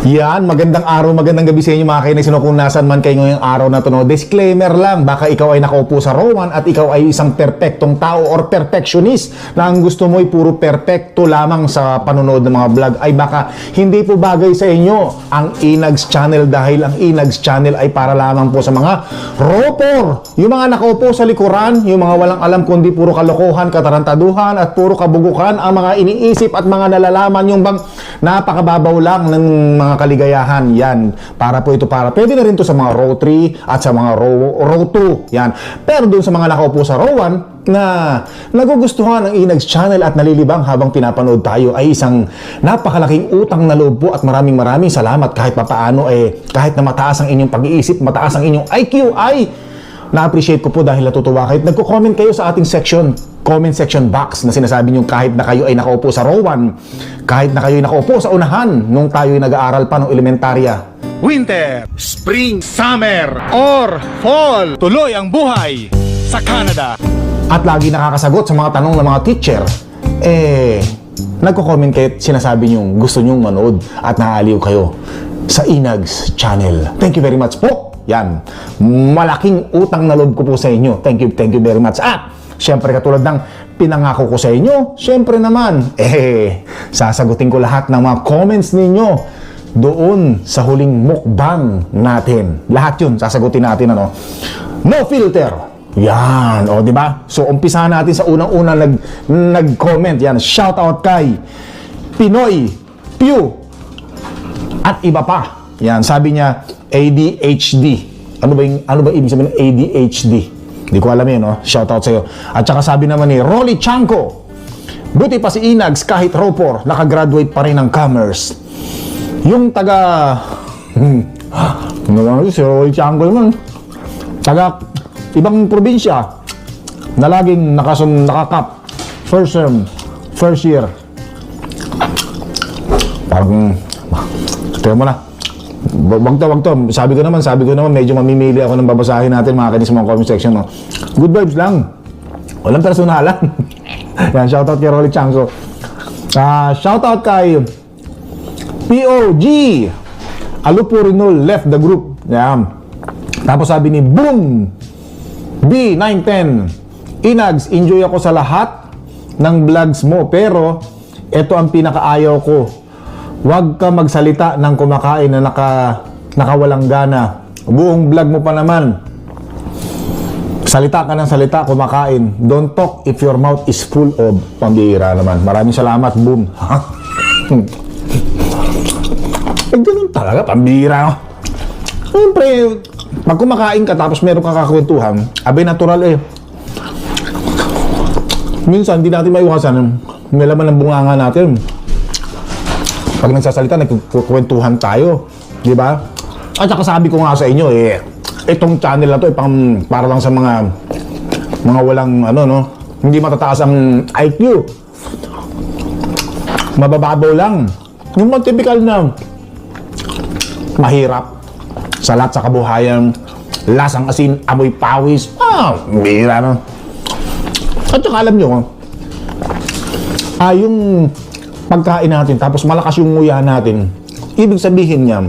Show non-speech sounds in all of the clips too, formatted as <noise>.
Yan, magandang araw, magandang gabi sa inyo mga kainis. Sino kung nasan man kayo ngayong araw na to. No? Disclaimer lang, baka ikaw ay nakaupo sa Rowan at ikaw ay isang perpektong tao or perfectionist na ang gusto mo ay puro perpekto lamang sa panonood ng mga vlog ay baka hindi po bagay sa inyo ang Inags channel dahil ang Inags channel ay para lamang po sa mga ropor. Yung mga nakaupo sa likuran, yung mga walang alam kundi puro kalokohan, katarantaduhan at puro kabugukan ang mga iniisip at mga nalalaman yung bang napakababaw lang ng mga kaligayahan. Yan. Para po ito para. Pwede na rin to sa mga row 3 at sa mga row, row 2. Yan. Pero dun sa mga nakaupo sa row 1, na nagugustuhan ng Inags channel at nalilibang habang pinapanood tayo ay isang napakalaking utang na loob po at maraming maraming salamat kahit papaano eh kahit na mataas ang inyong pag-iisip, mataas ang inyong IQ ay na-appreciate ko po dahil natutuwa kayo. Nagko-comment kayo sa ating section, comment section box na sinasabi nyo kahit na kayo ay nakaupo sa row 1, kahit na kayo ay nakaupo sa unahan nung tayo ay nag-aaral pa ng elementarya. Winter, Spring, Summer, or Fall. Tuloy ang buhay sa Canada. At lagi nakakasagot sa mga tanong ng mga teacher, eh, nagko-comment kayo sinasabi nyo gusto nyong manood at naaaliw kayo sa Inags channel. Thank you very much po. Yan. Malaking utang na loob ko po sa inyo. Thank you, thank you very much. At, syempre katulad ng pinangako ko sa inyo, syempre naman, eh, sasagutin ko lahat ng mga comments ninyo doon sa huling mukbang natin. Lahat yun, sasagutin natin, ano. No filter. Yan, o, di ba? So, umpisahan natin sa unang-una nag, nag-comment. Yan, shout out kay Pinoy, Pew, at iba pa. Yan, sabi niya, ADHD. Ano ba, yung, ano ba ibig sabihin ng ADHD? Hindi ko alam yun, no? Shout out sa'yo. At saka sabi naman ni Rolly Chanko, buti pa si Inags kahit Ropor, nakagraduate pa rin ng commerce. Yung taga... Hmm, <laughs> ano si Rolly Chanko naman. Taga ibang probinsya na laging nakasum, nakakap first term, first year. Parang, Teka mo na. Wag to, wag to. Sabi ko naman, sabi ko naman, medyo mamimili ako ng babasahin natin mga kanis mga comment section. No? Good vibes lang. Walang personalan. <laughs> Yan, shoutout kay Rolly Changso. Ah, shoutout kay POG. Alupurinol left the group. Yan. Tapos sabi ni Boom B910 Inags, enjoy ako sa lahat ng vlogs mo pero ito ang pinakaayaw ko Huwag ka magsalita ng kumakain na naka, nakawalang gana. Buong vlog mo pa naman. Salita ka ng salita, kumakain. Don't talk if your mouth is full of pambihira naman. Maraming salamat, boom. <laughs> eh, ganun talaga, pambihira. Siyempre, pag kumakain ka tapos meron kang kakwentuhan, abay natural eh. Minsan, hindi natin maiwasan. May laman ng bunganga natin pag nagsasalita, nagkukwentuhan tayo. Di ba? At saka sabi ko nga sa inyo, eh, itong channel na to, eh, pang, para lang sa mga, mga walang, ano, no, hindi matataas ang IQ. Mabababaw lang. Yung mga typical na, mahirap. Sa lahat sa kabuhayan, lasang asin, amoy pawis. Ah, bihira, no? At saka alam nyo, ah, yung pagkain natin, tapos malakas yung nguya natin, ibig sabihin niya,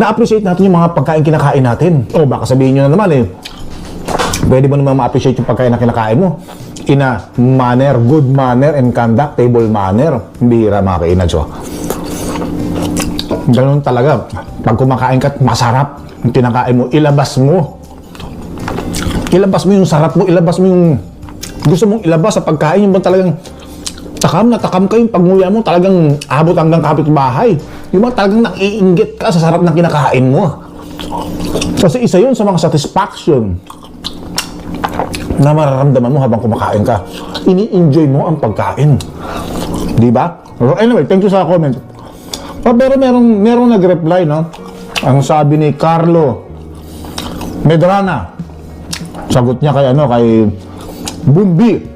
na-appreciate natin yung mga pagkain kinakain natin. O baka sabihin nyo na naman eh, pwede mo naman ma-appreciate yung pagkain na kinakain mo in a manner, good manner and conduct, table manner. Bihira mga kainads. Oh. Ganun talaga. Pag kumakain ka, masarap yung kinakain mo, ilabas mo. Ilabas mo yung sarap mo, ilabas mo yung gusto mong ilabas sa pagkain, yung talagang takam na takam ka yung pagnguya mo, talagang abot hanggang kapitbahay. Yung mga talagang naiinggit ka sa sarap ng kinakain mo. Kasi isa yun sa mga satisfaction na mararamdaman mo habang kumakain ka. Ini-enjoy mo ang pagkain. Di ba? Anyway, thank you sa comment. Oh, pero merong, merong nag-reply, no? Ang sabi ni Carlo Medrana. Sagot niya kay ano, kay Bumbi.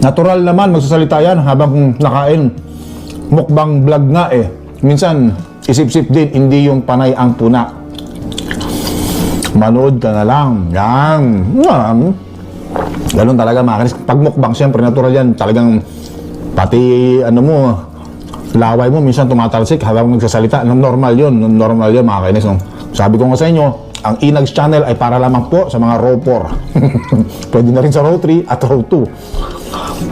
Natural naman magsasalita yan habang nakain. Mukbang vlog nga eh. Minsan, isip-sip din, hindi yung panay ang tuna. Manood ka na lang. Yan. Yan. Ganun talaga mga kanis. Pag mukbang, syempre natural yan. Talagang pati ano mo, laway mo, minsan tumatalsik habang nagsasalita. No, Normal yun, no, normal yun mga kainis. Sabi ko nga sa inyo, ang Inags channel ay para lamang po sa mga row 4. <laughs> Pwede na rin sa row 3 at row 2.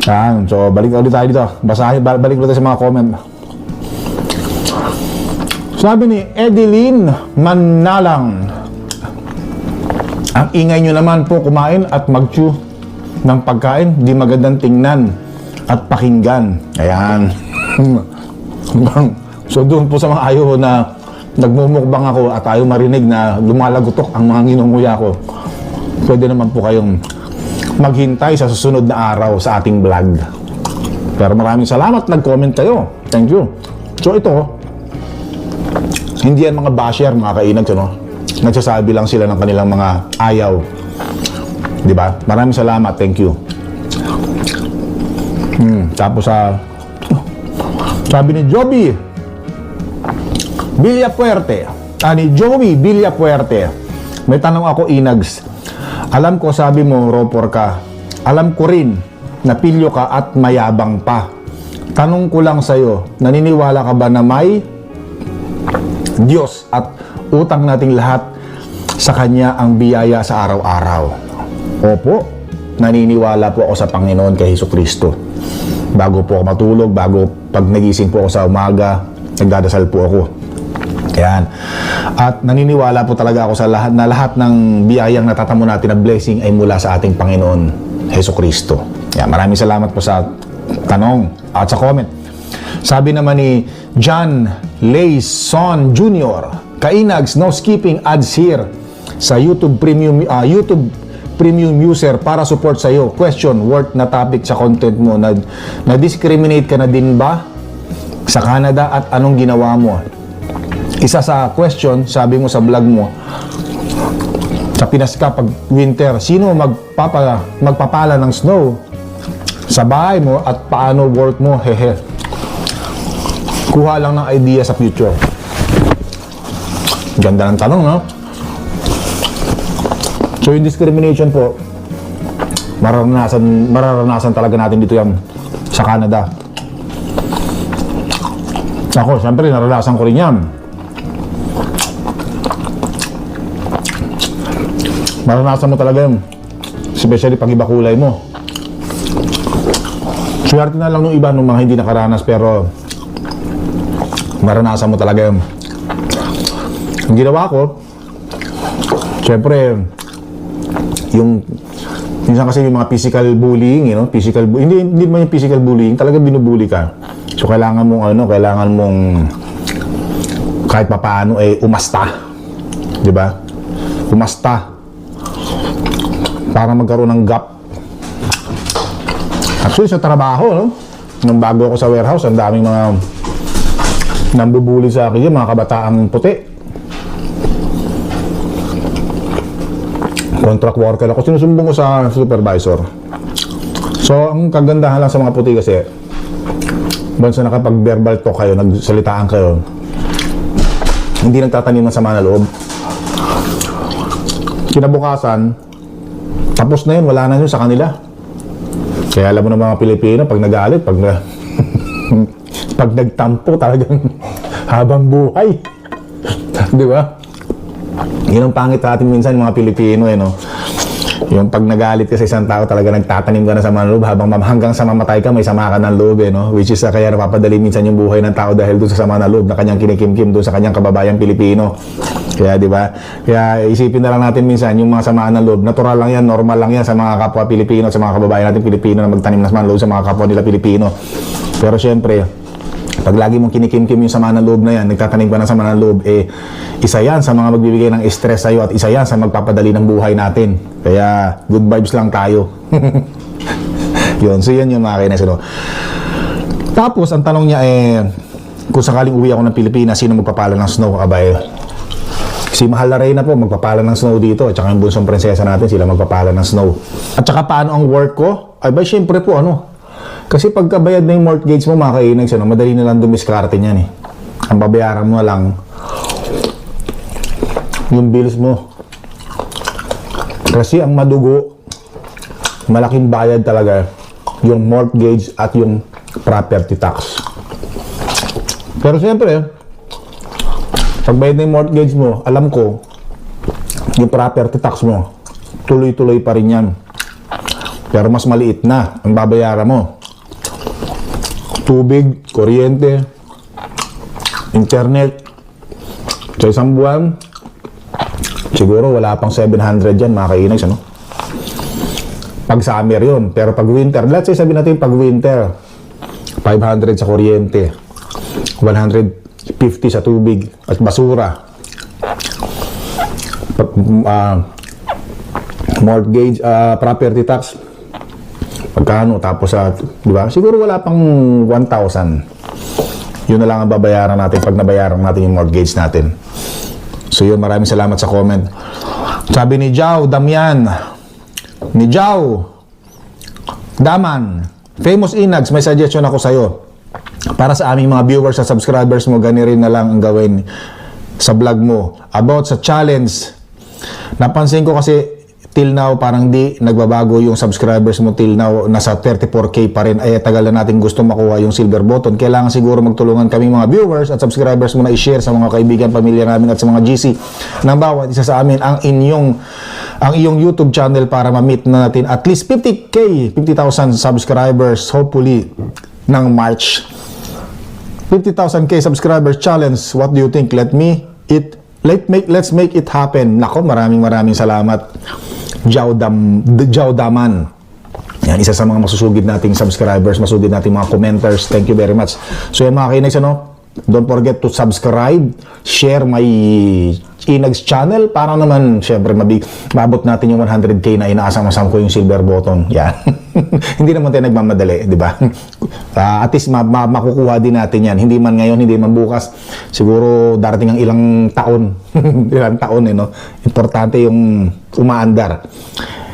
Yan, so balik ulit tayo dito. Basahin, ba- balik ulit sa mga comment. Sabi ni Edeline Manalang, ang ingay nyo naman po kumain at mag-chew ng pagkain, di magandang tingnan at pakinggan. Ayan. <laughs> so doon po sa mga ayaw na nagmumukbang ako at ayaw marinig na lumalagutok ang mga nginunguya ko, pwede naman po kayong maghintay sa susunod na araw sa ating vlog. Pero maraming salamat, nag-comment kayo. Thank you. So ito, hindi yan mga basher, mga kainag, ano? Nagsasabi lang sila ng kanilang mga ayaw. Di ba? Maraming salamat, thank you. Hmm, tapos sa sabi ni Joby Villapuerte ah, ni Joey Villapuerte may tanong ako Inags alam ko sabi mo ropor ka alam ko rin na pilyo ka at mayabang pa tanong ko lang sa'yo naniniwala ka ba na may Diyos at utang nating lahat sa Kanya ang biyaya sa araw-araw. Opo, naniniwala po ako sa Panginoon kay Hesus Kristo. Bago po ako matulog, bago pag nagising po ako sa umaga, nagdadasal po ako. Yan. At naniniwala po talaga ako sa lahat na lahat ng biyayang natatamo natin na blessing ay mula sa ating Panginoon, Heso Kristo. Yan. Maraming salamat po sa tanong at sa comment. Sabi naman ni John Layson Jr. Kainags, no skipping ads here sa YouTube Premium ah, YouTube Premium user para support sa iyo. Question, worth na topic sa content mo na na-discriminate ka na din ba sa Canada at anong ginawa mo? Isa sa question, sabi mo sa vlog mo, sa Pinas ka pag winter, sino magpapa, magpapala ng snow? Sa bahay mo at paano work mo? Hehe. Kuha lang ng idea sa future. Ganda ng tanong, no? So yung discrimination po, mararanasan, mararanasan talaga natin dito yan sa Canada. Ako, siyempre, naranasan ko rin yan. Maranasan mo talaga yun. Especially pag iba kulay mo. Swerte na lang nung iba nung mga hindi nakaranas pero maranasan mo talaga yun. Ang ginawa ko, syempre, yung minsan kasi yung mga physical bullying, you know, physical hindi hindi man yung physical bullying, talaga binubuli ka. So kailangan mong ano, kailangan mong kahit papaano eh umasta. 'Di ba? Umasta para magkaroon ng gap. Actually sa trabaho, no? Nung bago ako sa warehouse, ang daming mga nambubuli sa akin yung mga kabataang puti. contract worker ako, sinusumbong ko sa supervisor. So, ang kagandahan lang sa mga puti kasi, once na nakapag-verbal talk kayo, nagsalitaan kayo, hindi nagtatanim ng sama na loob. Kinabukasan, tapos na yun, wala na yun sa kanila. Kaya alam mo ng mga Pilipino, pag nagalit, pag na, <laughs> pag nagtampo, talagang <laughs> habang buhay. <laughs> Di ba? Yun ang pangit sa atin minsan mga Pilipino eh, no? Yung pag nagalit ka sa isang tao, talaga nagtatanim ka na sa mga loob habang hanggang sa mamatay ka, may sama ka ng loob eh, no? Which is uh, kaya napapadali minsan yung buhay ng tao dahil doon sa sama ng loob na kanyang kinikimkim doon sa kanyang kababayang Pilipino. Kaya di ba? Kaya isipin na lang natin minsan yung mga samaan ng loob. Natural lang yan, normal lang yan sa mga kapwa Pilipino, sa mga kababayan natin Pilipino na magtanim ng loob sa mga kapwa nila Pilipino. Pero syempre, pag lagi mong kinikimkim yung sama ng loob na yan, nagtatanim ka ng sama ng loob, eh, isa yan sa mga magbibigay ng stress sa'yo at isa yan sa magpapadali ng buhay natin. Kaya, good vibes lang tayo. <laughs> yun, so yan yung mga kainis. No? Tapos, ang tanong niya eh, kung sakaling uwi ako ng Pilipinas, sino magpapala ng snow? Abay, si Mahal na Reyna po, magpapala ng snow dito. At saka yung bunsong prinsesa natin, sila magpapala ng snow. At saka paano ang work ko? Ay ba, syempre po, ano, kasi pagkabayad na yung mortgage mo, mga kainags, ano, madali na lang dumiskarte niyan eh. Ang babayaran mo lang, yung bills mo. Kasi ang madugo, malaking bayad talaga yung mortgage at yung property tax. Pero siyempre, pag bayad na yung mortgage mo, alam ko, yung property tax mo, tuloy-tuloy pa rin yan. Pero mas maliit na ang babayaran mo. Tubig, kuryente, internet, sa isang buwan, siguro wala pang 700 yan mga kainags, ano? Pag summer yun. Pero pag winter, let's say sabihin natin pag winter, 500 sa kuryente, 150 sa tubig at basura. Ah, mortgage, ah, property tax, pagkano, tapos sa, di ba? Siguro wala pang 1,000. Yun na lang ang babayaran natin pag nabayaran natin yung mortgage natin. So yun, maraming salamat sa comment. Sabi ni Jao Damian, ni Jao Daman, Famous Inags, may suggestion ako sa'yo. Para sa aming mga viewers at subscribers mo, gani rin na lang ang gawin sa vlog mo. About sa challenge, napansin ko kasi till now parang di nagbabago yung subscribers mo till now. Nasa 34k pa rin. Ay tagal na natin gusto makuha yung silver button. Kailangan siguro magtulungan kami mga viewers at subscribers mo na i-share sa mga kaibigan pamilya namin at sa mga GC ng bawat isa sa amin ang inyong ang iyong YouTube channel para ma-meet na natin at least 50k 50,000 subscribers hopefully ng March 50,000k subscribers challenge. What do you think? Let me it let make let's make it happen. Nako, maraming maraming salamat. Jao Dam Jao Daman. Yan, isa sa mga masusugid nating subscribers, masugid nating mga commenters. Thank you very much. So yan mga kinags, ano? Don't forget to subscribe, share my Inags channel para naman, syempre, mabig, maabot natin yung 100k na inaasam-asam ko yung silver button. Yan. <laughs> hindi naman tayo nagmamadali, di ba? <laughs> Ah, at least ma- ma- makukuha din natin yan. Hindi man ngayon, hindi man bukas. Siguro darating ang ilang taon. <laughs> ilang taon, eh, no? Importante yung umaandar.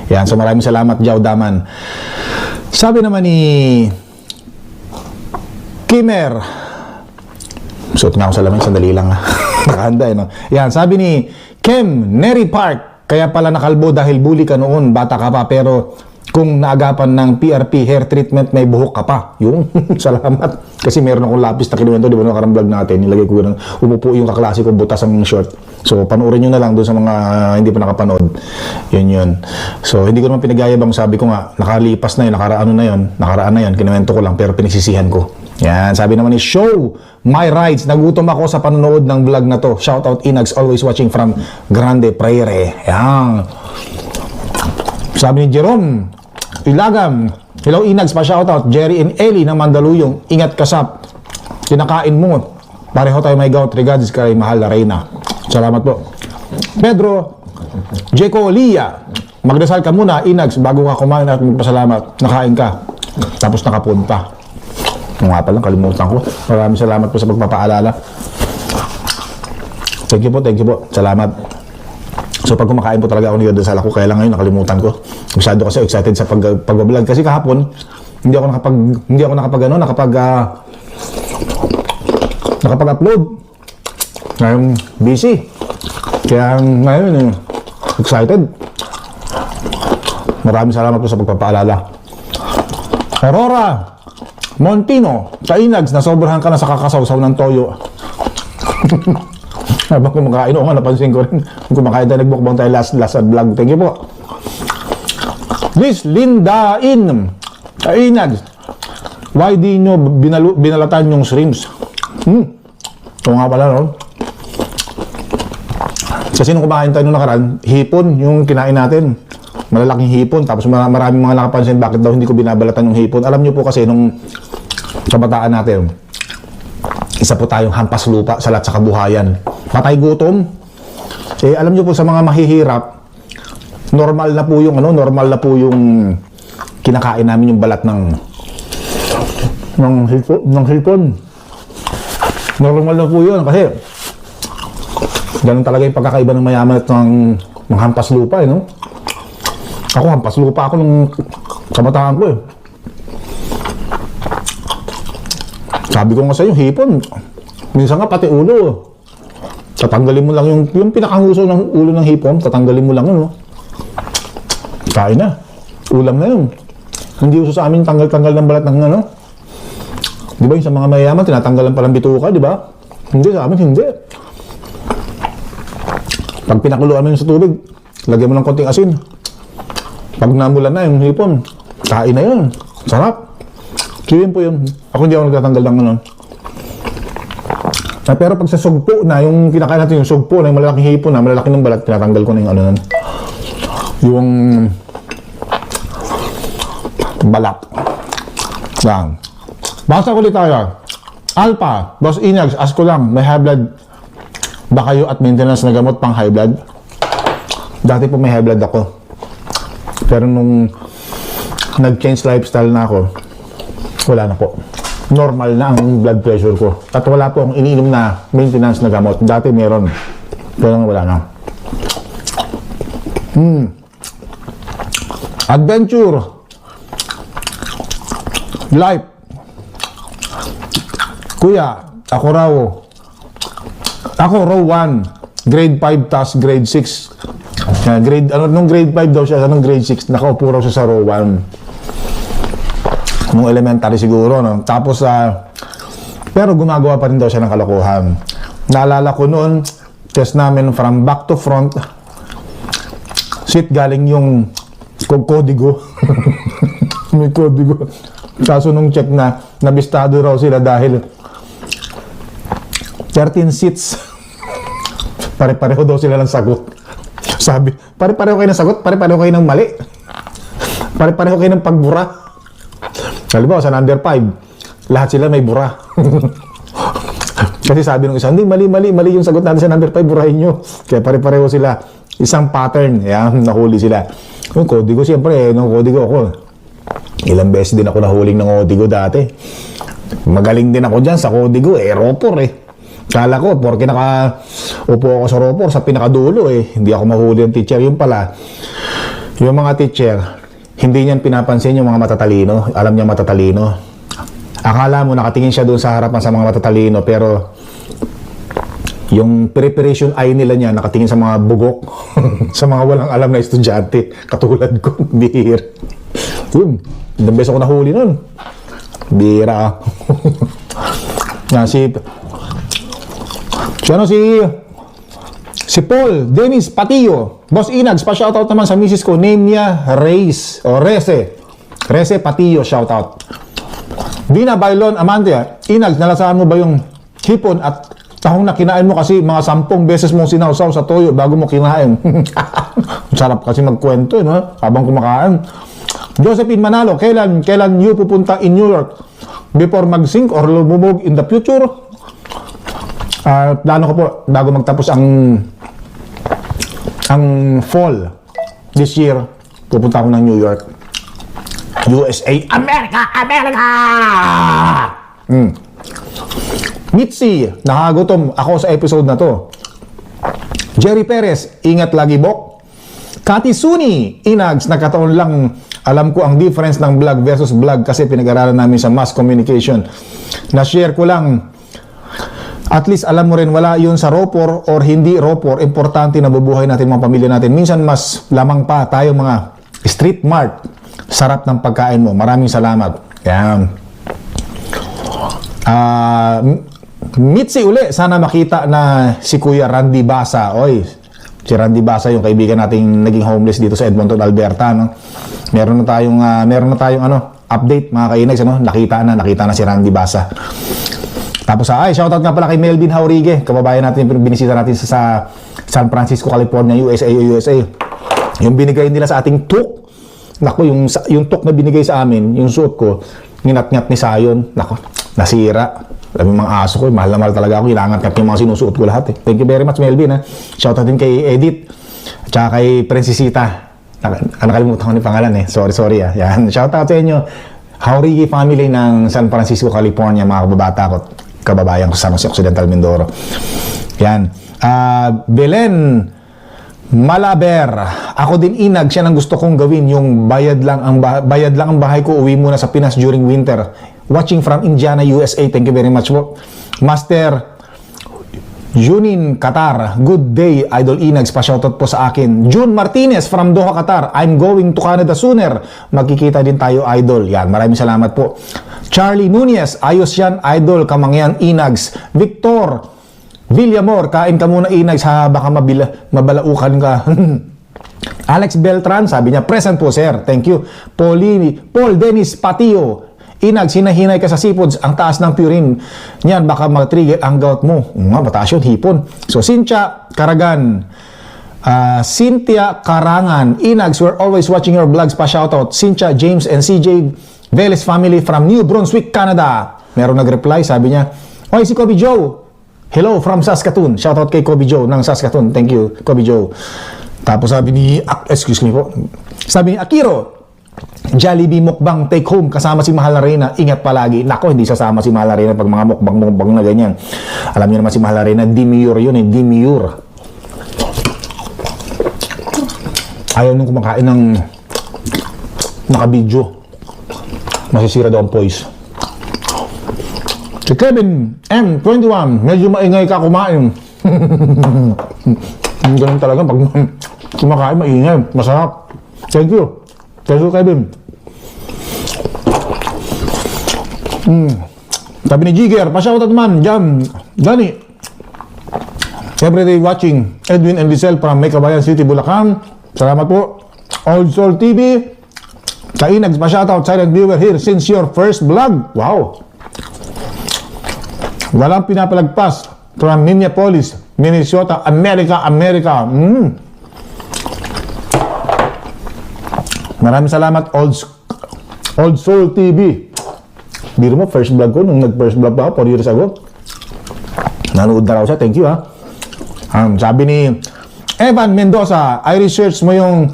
Yan. So maraming salamat, Jao Daman. Sabi naman ni Kimer, Suot nga ako sa lamin, sandali lang ha. <laughs> Nakahanda eh, no? Yan, sabi ni Kem Neri Park, kaya pala nakalbo dahil bully ka noon, bata ka pa, pero kung naagapan ng PRP hair treatment, may buhok ka pa. Yung, <laughs> salamat. Kasi meron akong lapis na kinuwento, di ba, nakarang vlog natin, nilagay ko yun, umupo yung kaklase ko, butas ang short. So, panoorin nyo na lang doon sa mga hindi pa nakapanood. Yun yun. So, hindi ko naman pinagayabang, sabi ko nga, nakalipas na yun, nakaraan na yun, nakaraan na yun, kinuwento ko lang, pero pinagsisihan ko. Yan, sabi naman ni Show My Rides. Nagutom ako sa panonood ng vlog na to. Shout out Inags, always watching from Grande Prairie. Yan. Sabi ni Jerome Ilagam. Hello Inags, pa shout out. Jerry and Ellie ng Mandaluyong. Ingat kasap. Kinakain mo. Pareho tayo may gout. Regards kay Mahal na Reyna. Salamat po. Pedro Jeco Lia. Magdasal ka muna, Inags, bago ka kumain at magpasalamat. Nakain ka. Tapos nakapunta. Yung nga pala, kalimutan ko. Maraming salamat po sa pagpapaalala. Thank you po, thank you po. Salamat. So pag kumakain po talaga ako nagdadasal ako, kaya lang ngayon nakalimutan ko. Masyado kasi excited sa pag pag-vlog kasi kahapon hindi ako nakapag hindi ako nakapag ano, nakapag ah, nakapag-upload. Ngayon busy. Kaya ngayon eh, excited. Maraming salamat po sa pagpapaalala. Aurora Montino, sa Inags, nasobrahan ka na sa kakasawsaw ng toyo. <laughs> Habang kumakain, oo nga, napansin ko rin. Kumakain tayo, nagbukbang tayo last, last vlog. Thank you po. Miss Linda In, sa Inags, why di nyo binalu, binalatan yung shrimps? Hmm. Oo nga pala, no? Kasi nung kumakain tayo nung nakaraan, hipon yung kinain natin. Malalaking hipon. Tapos mara- maraming mga nakapansin bakit daw hindi ko binabalatan yung hipon. Alam nyo po kasi nung kabataan natin, isa po tayong hampas lupa sa lahat sa kabuhayan. Patay gutom. Eh, alam nyo po sa mga mahihirap, normal na po yung ano, normal na po yung kinakain namin yung balat ng ng hipon, ng hipon. Normal na po yun kasi ganun talaga yung pagkakaiba ng mayaman at ng, ng hampas lupa, eh, no? Ako, hampas lupa ako nung kabataan ko, eh. Sabi ko nga sa'yo, hipon. Minsan nga pati ulo. Tatanggalin mo lang yung, yung pinakahuso ng ulo ng hipon, tatanggalin mo lang yun, no? Kain na. Ulam na yun. Hindi uso sa amin tanggal-tanggal ng balat ng ano. Di ba yung sa mga mayayaman, tinatanggalan palang bituka, di ba? Hindi, sa amin hindi. Pag pinakuluan mo yun sa tubig, lagyan mo ng konting asin. Pag namulan na yung hipon, kain na yun. Sarap. Kiwin po yun. Ako hindi ako nagtatanggal ng ano. Ah, pero pag sa sugpo na, yung kinakain natin yung sugpo na, yung malalaking hipon na, malalaki ng balat, tinatanggal ko na yung ano nun. Yung balat. Yan. Basta ulit tayo. Alpha, Boss Inags, ask ko lang, may high blood ba kayo at maintenance na gamot pang high blood? Dati po may high blood ako. Pero nung nag-change lifestyle na ako, wala na po. Normal na ang blood pressure ko. At wala po akong iniinom na maintenance na gamot. Dati meron. Pero wala na. Hmm. Adventure. Life. Kuya, ako raw. Ako raw 1. Grade 5 tas grade 6. Uh, grade, ano, nung grade 5 daw siya, nung grade 6, nakaupo raw siya sa row 1. Nung elementary siguro, no? Tapos, ah, pero gumagawa pa rin daw siya ng kalokohan. Naalala ko noon, test namin from back to front, seat galing yung ko- kodigo. <laughs> May kodigo. Kaso nung check na, nabistado raw sila dahil 13 seats. <laughs> Pare-pareho daw sila ng sagot. Sabi, pare-pareho kayo ng sagot, pare-pareho kayo ng mali. Pare-pareho kayo ng pagbura. Halimbawa, sa number 5, lahat sila may bura. <laughs> Kasi sabi ng isa, hindi, mali, mali, mali yung sagot natin sa number 5, burahin nyo. Kaya pare-pareho sila. Isang pattern, yan, nahuli sila. Yung kodigo, siyempre, eh, nung kodigo ako, ilang beses din ako nahuling ng kodigo dati. Magaling din ako dyan sa kodigo, eh, ropor eh. Kala ko, porke naka upo ako sa ropor, sa pinakadulo eh, hindi ako mahuli ng teacher. Yung pala, yung mga teacher, hindi niyan pinapansin yung mga matatalino. Alam niya matatalino. Akala mo nakatingin siya doon sa harapan sa mga matatalino, pero yung preparation eye nila niya nakatingin sa mga bugok, <laughs> sa mga walang alam na estudyante, katulad ko, <laughs> bihir. Yun, ilang beses ako nahuli nun. Bira. <laughs> Si Si ano si si Paul Dennis Patillo. Boss Inags, pa-shoutout naman sa misis ko. Name niya Reyes o Rese. Rese Patillo, shoutout. Dina Bailon Amantia, Inags, nalasaan mo ba yung hipon at tahong na kinain mo kasi mga sampung beses mong sinawsaw sa toyo bago mo kinain. <laughs> Sarap kasi magkwento, eh, no? Habang kumakain. Josephine Manalo, kailan kailan you pupunta in New York before mag-sink or lumubog in the future? Ah, plano ko po bago magtapos ang ang fall this year, pupunta ako ng New York. USA, America, America! Mm. Mitzi, nakagutom ako sa episode na to. Jerry Perez, ingat lagi bok. Kati Suni, Inags, nakataon lang alam ko ang difference ng vlog versus vlog kasi pinag-aralan namin sa mass communication. Na-share ko lang at least alam mo rin wala yun sa ropor or hindi ropor, importante na bubuhay natin mga pamilya natin. Minsan mas lamang pa tayo mga street mart. Sarap ng pagkain mo. Maraming salamat. Yan. Ah, M- Mitzi uli, sana makita na si Kuya Randy Basa. Oy, si Randy Basa yung kaibigan nating naging homeless dito sa Edmonton, Alberta, no. Meron na tayong ah, meron na tayong ano, update mga kainags, ano? Nakita na, nakita na si Randy Basa. Tapos ay, shoutout nga pala kay Melvin Haurige, kababayan natin binisita natin sa, sa San Francisco, California, USA, USA. Yung binigay nila sa ating tuk. Nako, yung, yung tuk na binigay sa amin, yung suot ko, nginat-ngat ni Sayon. Nako, nasira. Alam yung mga aso ko, eh, mahal na mahal talaga ako. Ilangat-ngat yung mga sinusuot ko lahat. Eh. Thank you very much, Melvin. Ha? Shoutout din kay Edith. At saka kay Princesita. Nak- nakalimutan ko ni pangalan eh. Sorry, sorry ah. Yan. Shoutout sa inyo. Haurigi family ng San Francisco, California, mga kababata ko, kababayan ko sa San Occidental, Mindoro. Yan. Ah, Belen Malaber. Ako din inag siya nang gusto kong gawin yung bayad lang ang bah- bayad lang ang bahay ko uwi muna sa Pinas during winter. Watching from Indiana, USA. Thank you very much po. Master Junin Qatar, good day, Idol Inags, pa-shoutout po sa akin. June Martinez from Doha, Qatar, I'm going to Canada sooner. Magkikita din tayo, Idol. Yan, maraming salamat po. Charlie Nunez, ayos yan, Idol, Kamangyan Inags. Victor Villamor, kain ka muna Inags, ha, baka mabila, mabalaukan ka. <laughs> Alex Beltran, sabi niya, present po sir, thank you. Pauli, Paul Dennis Patio, Inag, sinahinay ka sa seafoods, ang taas ng purine. Yan, baka mag-trigger ang gout mo. Nga, mataas yun, hipon. So, Cynthia Karagan, ah, Cynthia Karangan, Inags, we're always watching your vlogs pa shoutout. Cynthia, James, and CJ Veles family from New Brunswick, Canada. Meron nag-reply, sabi niya, Oy, si Kobe Joe. Hello from Saskatoon. Shoutout kay Kobe Joe ng Saskatoon. Thank you, Kobe Joe. Tapos sabi ni, ah, excuse me po, sabi ni Akiro, Jollibee mukbang take home kasama si Mahal na Reyna. Ingat palagi. Nako, hindi sasama si Mahal na Reyna pag mga mukbang mukbang na ganyan. Alam niyo naman si Mahal na Reyna, demure yun eh, demure. Ayaw nung kumakain ng nakabidyo. Masisira daw ang poise. Si Kevin M21, medyo maingay ka kumain. <laughs> Ganun talaga pag kumakain maingay, masarap. Thank you. You, Kevin. Mm. Sabi ni Jigger, pa-shoutout naman, Jam, Johnny. Everyday watching, Edwin and Lisel from Mekabayan City, Bulacan. Salamat po. Old Soul TV. Kainag, pa-shoutout, silent viewer here since your first vlog. Wow. Walang pinapalagpas from Minneapolis, Minnesota, America, America. Mm. Maraming salamat, Old, Old Soul TV. Biro mo, first vlog ko, nung nag-first vlog pa ako, 4 years ago. Nanood na raw siya, thank you ha. Um, sabi ni Evan Mendoza, I research mo yung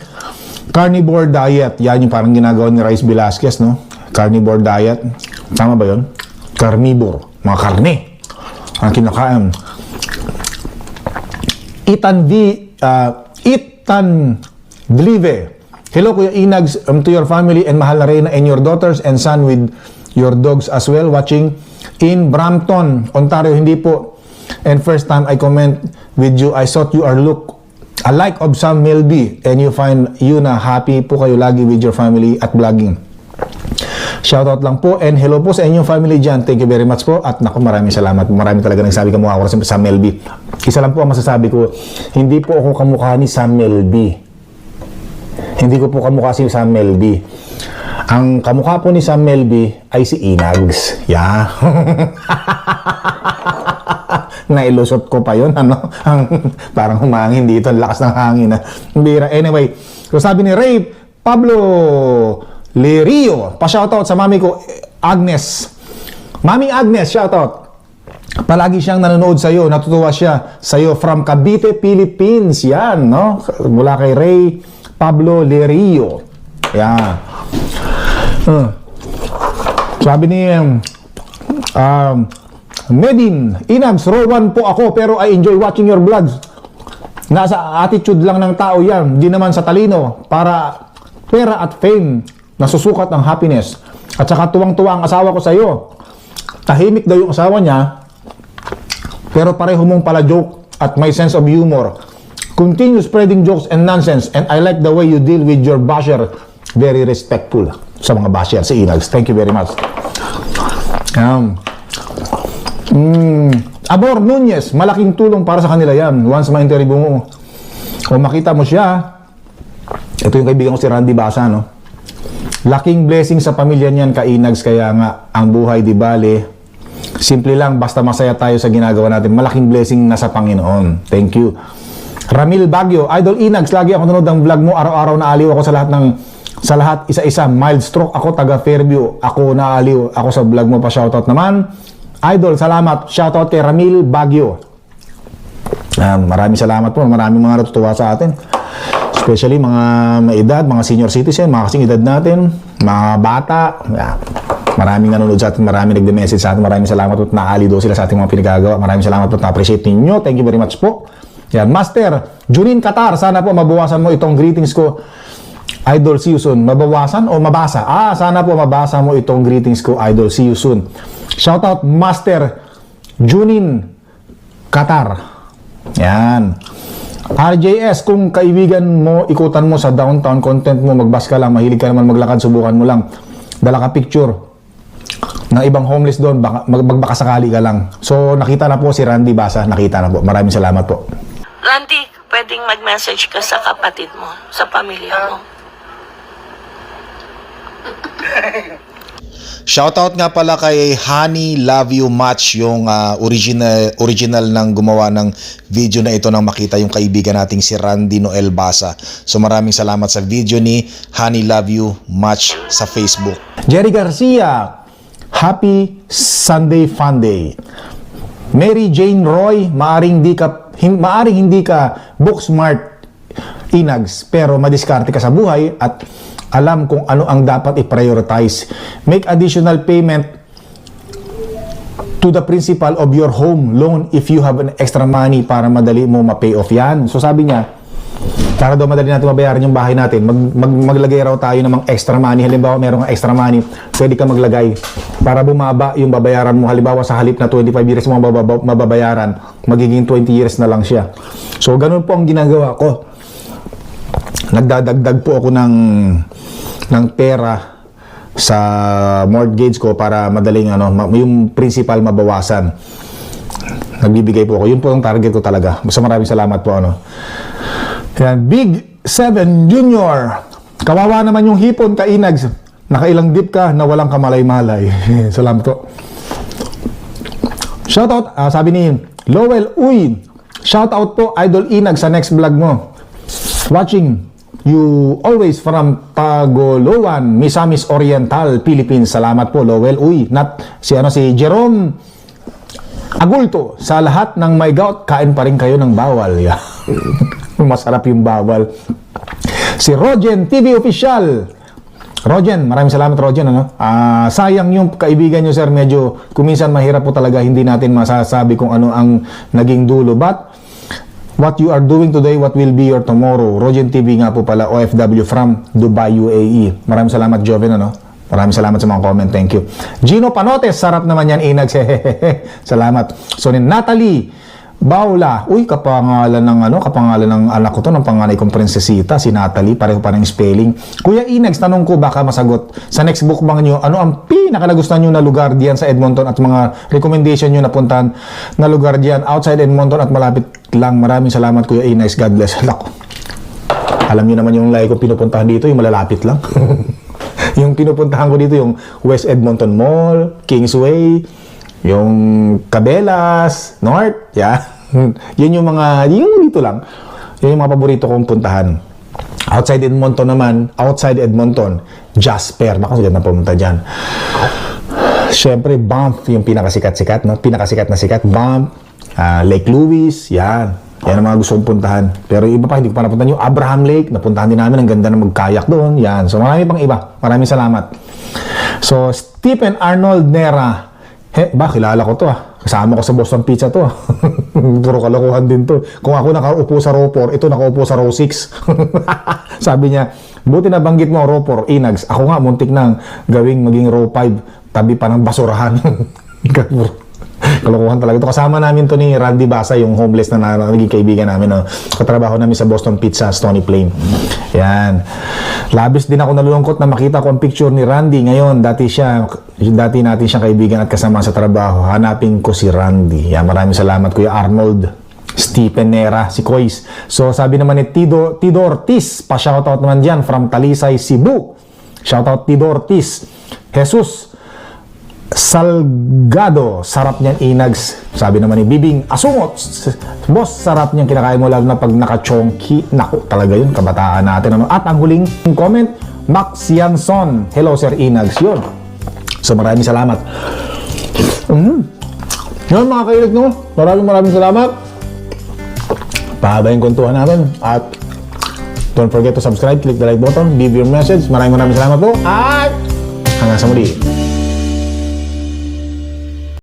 carnivore diet. Yan yung parang ginagawa ni Rice Velasquez, no? Carnivore diet. Tama ba yun? Carnivore. Mga karne. Ang kinakain. Itan V, uh, Itan Dlive. Hello Kuya Inags um, to your family and Mahal na Reyna and your daughters and son with your dogs as well watching in Brampton, Ontario. Hindi po. And first time I comment with you, I thought you are look alike of Sam Melby and you find you na happy po kayo lagi with your family at vlogging. Shoutout lang po and hello po sa inyong family dyan. Thank you very much po at naku maraming salamat. Maraming talaga nagsabi kamukha ko sa Sam Melby. Isa lang po ang masasabi ko, hindi po ako kamukha ni Sam Melby. Hindi ko po kamukha si Sam Melby. Ang kamukha po ni Sam Melby ay si Inags. Yeah. <laughs> Nailusot ko pa yon ano? Ang, parang humangin dito, ang lakas ng hangin. Na. Bira. Anyway, so sabi ni Ray Pablo Lerio, pa-shoutout sa mami ko, Agnes. Mami Agnes, shoutout. Palagi siyang nanonood sa iyo, natutuwa siya sa iyo from Cavite, Philippines. Yan, no? Mula kay Ray Pablo Lerio. Yan. Uh. Sabi ni um, um, Medin, Inags, row 1 po ako pero I enjoy watching your vlogs. Nasa attitude lang ng tao yan, hindi naman sa talino para pera at fame nasusukat ang happiness. At saka tuwang-tuwa ang asawa ko sa iyo. Tahimik daw yung asawa niya, pero pareho mong pala joke at may sense of humor. Continue spreading jokes and nonsense and I like the way you deal with your basher. Very respectful sa mga basher sa Inags. Thank you very much. Um, mm, Abor Nunez, malaking tulong para sa kanila yan. Once ma-interview mo, o makita mo siya, ito yung kaibigan ko si Randy Basa, no? Laking blessing sa pamilya niyan kainags kaya nga ang buhay di bale. Simple lang basta masaya tayo sa ginagawa natin. Malaking blessing na sa Panginoon. Thank you. Ramil Bagyo, Idol Inags, lagi ako nanonood ng vlog mo. Araw-araw naaliw ako sa lahat ng sa lahat isa-isa. Mild stroke ako taga Fairview. Ako naaliw ako sa vlog mo pa shoutout naman. Idol, salamat. Shoutout kay Ramil Bagyo. Ah, maraming salamat po. Maraming mga natutuwa sa atin. Especially mga may edad, mga senior citizen, mga kasing edad natin, mga bata. Yeah. Maraming nanonood sa atin, maraming nagde-message sa atin, maraming salamat po at naalido sila sa ating mga pinagagawa. Maraming salamat po at na-appreciate ninyo. Thank you very much po. Yan, Master, Junin Qatar, sana po mabawasan mo itong greetings ko. Idol, see you soon. Mabawasan o mabasa? Ah, sana po mabasa mo itong greetings ko. Idol, see you soon. Shoutout, Master Junin Qatar. Yan. RJS, kung kaibigan mo, ikutan mo sa downtown content mo, magbas ka lang, mahilig ka naman maglakad, subukan mo lang. Dala ka picture ng ibang homeless doon, baka, mag, magbaka sakali ka lang. So, nakita na po si Randy Basa, nakita na po. Maraming salamat po. Randy, pwedeng mag-message ka sa kapatid mo, sa pamilya mo. Shoutout nga pala kay Honey Love You Match yung ah, original original ng gumawa ng video na ito nang makita yung kaibigan nating si Randy Noel Basa. So maraming salamat sa video ni Honey Love You Match sa Facebook. Jerry Garcia, Happy Sunday Fun Day. Mary Jane Roy, maaring di ka hin, maaring hindi ka book smart inags pero madiskarte ka sa buhay at alam kung ano ang dapat i-prioritize. Make additional payment to the principal of your home loan if you have an extra money para madali mo ma-pay off yan. So sabi niya, para daw madali natin mabayaran yung bahay natin, mag, mag, maglagay raw tayo ng mga extra money. Halimbawa, meron kang extra money, pwede ka maglagay para bumaba yung babayaran mo. Halimbawa, sa halip na 25 years mo mababa- mababayaran, magiging 20 years na lang siya. So, ganun po ang ginagawa ko. Nagdadagdag po ako ng, ng pera sa mortgage ko para madaling ano, yung principal mabawasan. Nagbibigay po ako. Yun po ang target ko talaga. Basta maraming salamat po ano. Yan, Big 7 Junior. Kawawa naman yung hipon ka Inags. Nakailang dip ka na walang kamalay-malay. <laughs> Salamat po. Shoutout, ah, sabi ni Lowell Uy. Shoutout po Idol Inag sa next vlog mo. Watching you always from Tagoloan, Misamis Oriental, Philippines. Salamat po Lowell Uy. Not si ano si Jerome Agulto, sa lahat ng may gout, kain pa rin kayo ng bawal. Yeah. <laughs> Masarap yung bawal. Si Rogen TV Official. Rogen, maraming salamat Rogen. Ano? Ah, sayang yung kaibigan nyo sir, medyo kuminsan mahirap po talaga hindi natin masasabi kung ano ang naging dulo. But what you are doing today, what will be your tomorrow. Rogen TV nga po pala, OFW from Dubai, UAE. Maraming salamat Joven. Ano? Maraming salamat sa mga comment. Thank you. Gino Panotes, sarap naman yan, Inag. <laughs> salamat. So, ni Natalie Baula. Uy, kapangalan ng ano, kapangalan ng anak ko to, ng panganay kong prinsesita, si Natalie. Pareho pa ng spelling. Kuya Inags, tanong ko baka masagot. Sa next bookbang nyo, ano ang pinakalagustuhan nyo na lugar diyan sa Edmonton at mga recommendation nyo na puntahan na lugar diyan outside Edmonton at malapit lang. Maraming salamat, Kuya Inags. God bless. Lako. Alam niyo naman yung lagi ko pinupuntahan dito, yung malalapit lang. <laughs> yung pinupuntahan ko dito, yung West Edmonton Mall, Kingsway, yung Cabelas, North, yeah. <laughs> Yun yung mga, yung dito lang. Yun yung mga paborito kong puntahan. Outside Edmonton naman, outside Edmonton, Jasper. Baka sigat na pumunta dyan. Siyempre, Banff, yung pinakasikat-sikat, no? Pinakasikat na sikat, Banff, ah, Lake Louise, yan. Yan ang mga gusto kong puntahan. Pero iba pa, hindi ko pa napuntahan. Yung Abraham Lake, napuntahan din namin. Ang ganda na magkayak doon. Yan. So, marami pang iba. Maraming salamat. So, Stephen Arnold Nera. He, ba, kilala ko to ah. Kasama ko sa Boston Pizza to ah. <laughs> Puro kalokohan din to. Kung ako nakaupo sa row 4, ito nakaupo sa row 6. <laughs> Sabi niya, buti na banggit mo row 4, Inags. Ako nga, muntik nang gawing maging row 5, tabi pa ng basurahan. <laughs> Kalokohan talaga ito. Kasama namin to ni Randy Basa, yung homeless na, na, na naging kaibigan namin. No? Katrabaho namin sa Boston Pizza, Stony Plain. Yan. Labis din ako nalulungkot na makita ko ang picture ni Randy ngayon. Dati siya, dati natin siyang kaibigan at kasama sa trabaho. Hanapin ko si Randy. Yan, maraming salamat Kuya Arnold. Stephen Nera, si Kois. So sabi naman ni Tido, Tido Ortiz, pa-shoutout naman dyan from Talisay, Cebu. Shoutout Tido Ortiz. Jesus, Salgado, sarap niyan inags. Sabi naman ni Bibing Asungot, boss, sarap niyan kinakain mo lalo na pag naka-chonky. Naku, talaga yun, kabataan natin. Ano? At ang huling comment, Max Yanson. Hello, Sir Inags. Yun. So maraming salamat. Mm. Yan mga kailig no. Maraming maraming salamat. Pahaba yung kwentuhan namin. At don't forget to subscribe, click the like button, leave your message. Maraming maraming salamat po. At hanggang sa muli.